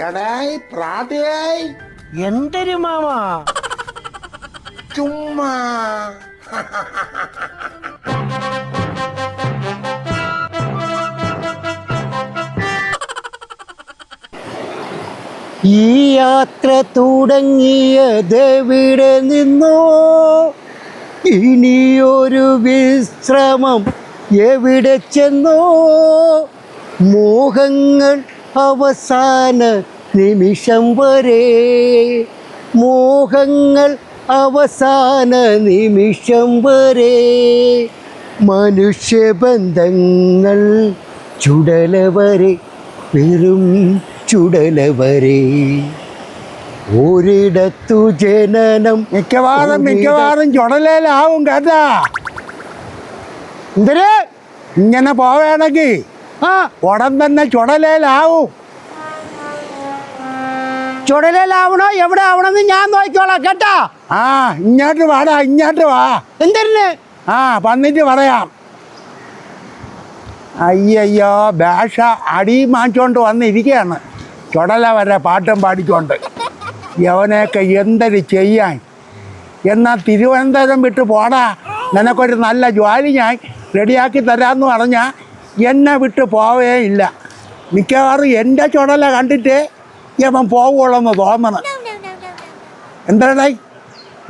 എടായ് പ്രാതയായി. എന്തൊരു മാമ? ചുമ്മാ. ഈ യാത്ര തുടങ്ങിയതെവിടെ നിന്നോ? ഇനിയൊരു വിശ്രമം എവിടെ ചെന്നോ? മോഹങ്ങൾ അവസാന നിമിഷം വരെ മോഹങ്ങൾ അവസാന നിമിഷം വരെ മനുഷ്യബന്ധങ്ങൾ ചുടലവരെ വെറും ചുടലവരെ. ഒരിടത്തു ജനനം മിക്കവാറും മിക്കവാറും ചുടലേലാവും കേട്ടാ എന്തര് ഇങ്ങനെ പോവേണമെങ്കിൽ ആ ഉടൻ തന്നെ ചുടലേലാവും. ചുടലേലാവണോ? എവിടെ ആവണമെന്ന് ഞാൻ നോക്കിക്കോളാം കേട്ടാ? ആ ഇങ്ങോട്ട് വാടാ ഇങ്ങോട്ട് വാ. എന്തിന്? ആ വന്നിട്ട് പറയാം. അയ്യയ്യോ ഭാഷ അടി മാറ്റിക്കൊണ്ട് വന്നിരിക്കുകയാണ് ചുടല വരെ പാട്ടും പാടിക്കൊണ്ട്. യവനെയൊക്കെ എന്തൊരു ചെയ്യാൻ? എന്നാൽ തിരുവനന്തപുരം വിട്ട് പോടാ. നിനക്കൊരു നല്ല ജോലി ഞാൻ റെഡിയാക്കി തരാമെന്ന് പറഞ്ഞാൽ എന്നെ വിട്ട് പോവേ ഇല്ല. മിക്കവാറും എന്റെ ചുടല കണ്ടിട്ട് ഇവൻ പോവുള്ളെന്ന് തോന്നണം. എന്താ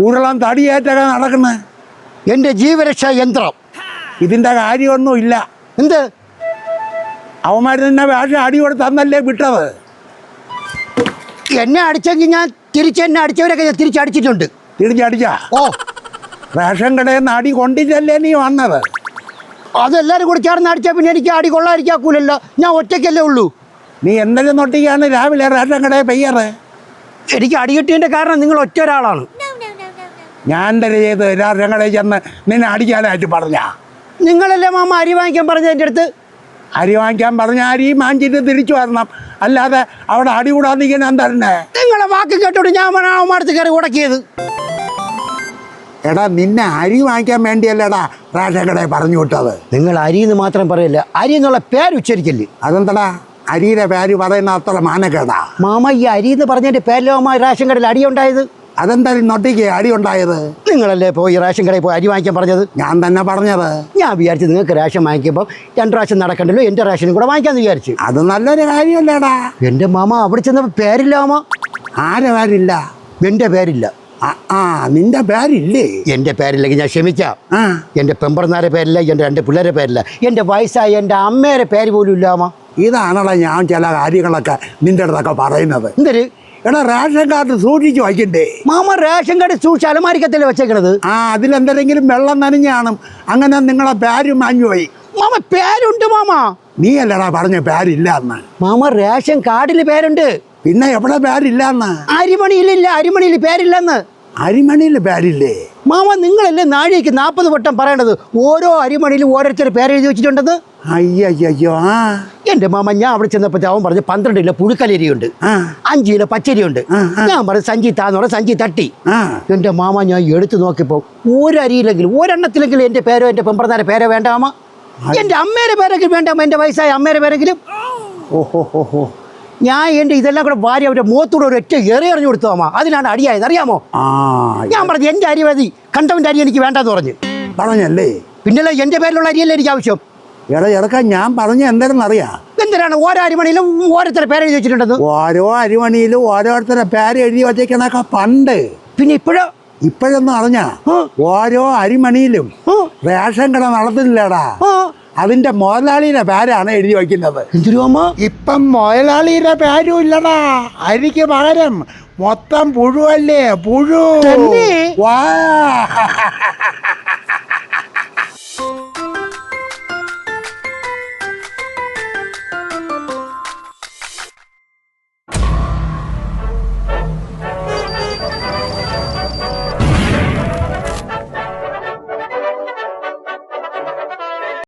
ഉരുളം തടിയേറ്റൊക്കെ നടക്കുന്നത് എന്റെ ജീവരക്ഷാ യന്ത്രം. ഇതിന്റെ കാര്യമൊന്നുമില്ല എന്ത്? അവന്മാർ തന്നെ വേഷം അടി കൊടുത്ത് തന്നല്ലേ വിട്ടത്? എന്നെ അടിച്ചെങ്കിൽ ഞാൻ തിരിച്ചെന്നെ അടിച്ചവരൊക്കെ ഞാൻ തിരിച്ചടിച്ചിട്ടുണ്ട്. തിരിച്ചടിച്ച? ഓ. റേഷൻ കടയിൽ നിന്ന് അടി കൊണ്ടിട്ടല്ലേ നീ വന്നത്? അതെല്ലാരും കൂടി ചേർന്ന് അടിച്ചാൽ പിന്നെ എനിക്ക് അടി കൊള്ളാതിരിക്കാക്കൂലല്ലോ. ഞാൻ ഒറ്റയ്ക്കല്ലേ ഉള്ളൂ. നീ എന്തെങ്കിലും നൊട്ടിക്കാണ് രാവിലെ റേഷൻ കടയിൽ പെയ്യാറ്? എനിക്ക് അടി കിട്ടിയതിന്റെ കാരണം നിങ്ങൾ ഒറ്റ ഒരാളാണ്. ഞാൻ തന്നെ ചെയ്ത് റേഷൻ കടയിൽ ചെന്ന് നിന്നെ അടിക്കാനായിട്ട് പറഞ്ഞ. നിങ്ങളല്ലേ മാമ അരി വാങ്ങിക്കാൻ പറഞ്ഞ എന്റെ അടുത്ത്? അരി വാങ്ങിക്കാൻ പറഞ്ഞ അരി വാങ്ങിച്ചിട്ട് തിരിച്ചു വരണം. അല്ലാതെ അവിടെ അടി കൂടാതിരിക്കാൻ എന്താ നിങ്ങളെ വാക്ക് കേട്ടോട്ട് ഞാൻ അവന്മാരത്ത് കയറി ഉടക്കിയത്. എടാ നിന്നെ അരി വാങ്ങിക്കാൻ വേണ്ടിയല്ലടാ റേഷൻ കടയിൽ പറഞ്ഞു വിട്ടത്. നിങ്ങൾ അരി എന്ന് മാത്രം പറയില്ല അരി എന്നുള്ള പേര് ഉച്ചരിക്കല്ലേ? അതെന്തടാ? അരിയുടെ പേര് പറയുന്ന അത്ര മാനക്കേടാ. മാമ ഈ അരി എന്ന് പറഞ്ഞതിന്റെ പേരിലോ മാമ റേഷൻ കടയിൽ അടി ഉണ്ടായത്? അതെന്തായാലും നൊട്ടിക്ക് അടി ഉണ്ടായത്? നിങ്ങളല്ലേ പോയി റേഷൻ കടയിൽ പോയി അരി വാങ്ങിക്കാൻ പറഞ്ഞത്? ഞാൻ തന്നെ പറഞ്ഞത്. ഞാൻ വിചാരിച്ചു നിങ്ങൾക്ക് റേഷൻ വാങ്ങിക്കുമ്പോൾ രണ്ട് പ്രാവശ്യം നടക്കണ്ടല്ലോ എന്റെ റേഷനും കൂടെ വാങ്ങിക്കാൻ വിചാരിച്ചു. അത് നല്ലൊരു കാര്യമല്ലേടാ. എന്റെ മാമ അവിടെ ചെന്നപ്പോൾ പേരില്ല മാമ. ആരെ പേരില്ല? എന്റെ പേരില്ല. ആ, നിന്റെ പേരില്ലേ? എന്റെ പേരില്ലെങ്കിൽ ഞാൻ ക്ഷമിക്കാം. എന്റെ എന്റെ പെമ്പറന്നാരെ പേരില്ല എന്റെ രണ്ട് പിള്ളേരെ പേരില്ല. എന്റെ വയസ്സായ എന്റെ അമ്മേരെ പേര് പോലും ഇല്ലാമോ ഇതാണല്ലോ ഞാൻ ചില കാര്യങ്ങളൊക്കെ നിന്റെ അടുത്തൊക്കെ പറയുന്നത്. എന്തൊരു എടാ റേഷൻ കാർഡ് സൂക്ഷിച്ച് വയ്ക്കണ്ടേ? മാമ റേഷൻ കാർഡ് സൂക്ഷിച്ച് അലമാരിക്കത്തില്ല വെച്ചേക്കണത്? ആ അതിലെന്തെങ്കിലും വെള്ളം നനഞ്ഞാണ് അങ്ങനെ നിങ്ങളെ പേര് മാഞ്ഞു പോയി. മാമ പേരുണ്ട് മാമ. നീ അല്ലടാ പറഞ്ഞ പേരില്ല എന്ന്. മാമ റേഷൻ കാർഡിൽ പേരുണ്ട്. പിന്നെ എവിടെ പേരില്ല എന്ന്? അരിമണിയിലില്ല അരിമണിയിൽ പേരില്ലെന്ന്. അരിമണിയിൽ പേരില്ലേ? മാമ നിങ്ങളല്ലേ നാഴിക്ക് നാൽപ്പത് വട്ടം പറയണത്? ഓരോ അരിമണിയിലും ഓരോരുത്തർ പേര് എഴുതി വെച്ചിട്ടുണ്ടെന്ന്? അയ്യോ ആ. എന്റെ മാമ ഞാൻ അവിടെ ചെന്നപ്പോൾ അവൻ പറഞ്ഞു പന്ത്രണ്ട് കിലോ പുഴുക്കലരിയുണ്ട്. അഞ്ച് കിലോ പച്ചരിയുണ്ട്. ഞാൻ പറഞ്ഞു സഞ്ചി താന്ന് പറഞ്ഞ സഞ്ചി തട്ടി. എന്റെ എന്റെ മാമ ഞാൻ എടുത്തു നോക്കിയപ്പോൾ ഒരരിയിലെങ്കിലും ഒരെണ്ണത്തിലെങ്കിലും എന്റെ പേരോ എന്റെ പെമ്പറന്നാരെ പേരോ വേണ്ടാമ എന്റെ അമ്മേരെ പേരെങ്കിലും വേണ്ട എന്റെ വയസ്സായ അമ്മേരെ പേരെങ്കിലും. ഓഹോ ഹോ ഹോ. ഞാൻ എന്റെ ഇതെല്ലാം കൂടെ ഭാര്യ അവരുടെ മുഖത്തൂടെ ഒരു ഒറ്റ എറി എറിഞ്ഞു കൊടുത്തു അമ്മ. അതിനാണ് അടിയായത്. അറിയാമോ? ഞാൻ പറഞ്ഞു എന്റെ അരി മതി. കണ്ടവന്റെ അരി എനിക്ക് വേണ്ടെന്ന് പറഞ്ഞു. പറഞ്ഞല്ലേ? പിന്നല്ലേ എന്റെ പേരിലുള്ള അരിയല്ലേ എനിക്ക് ആവശ്യം? എടാ ഇടക്ക ഞാൻ പറഞ്ഞ എന്താണെന്നറിയാം എന്തിനാണ് ഓരോ അരിമണിയിലും ഓരോരുത്തരുടെ പേര് എഴുതി വെച്ചിട്ടുണ്ടത്? ഓരോ അരിമണിയിലും ഓരോരുത്തരുടെ പേര് എഴുതി വച്ചേക്കണൊക്കെ പണ്ട്. പിന്നെ ഇപ്പോഴോ? ഇപ്പോഴൊന്നും അറിഞ്ഞ ഓരോ അരിമണിയിലും റേഷൻ കട നടത്തുന്നില്ലടാ ആ. അതിന്റെ മുതലാളിയുടെ പേരാണ് എഴുതി വയ്ക്കുന്നത്. ഇപ്പം മുതലാളിയുടെ പേരും ഇല്ലടാ. അരിക്ക് പകരം മൊത്തം പുഴുവല്ലേ പുഴു? വാ.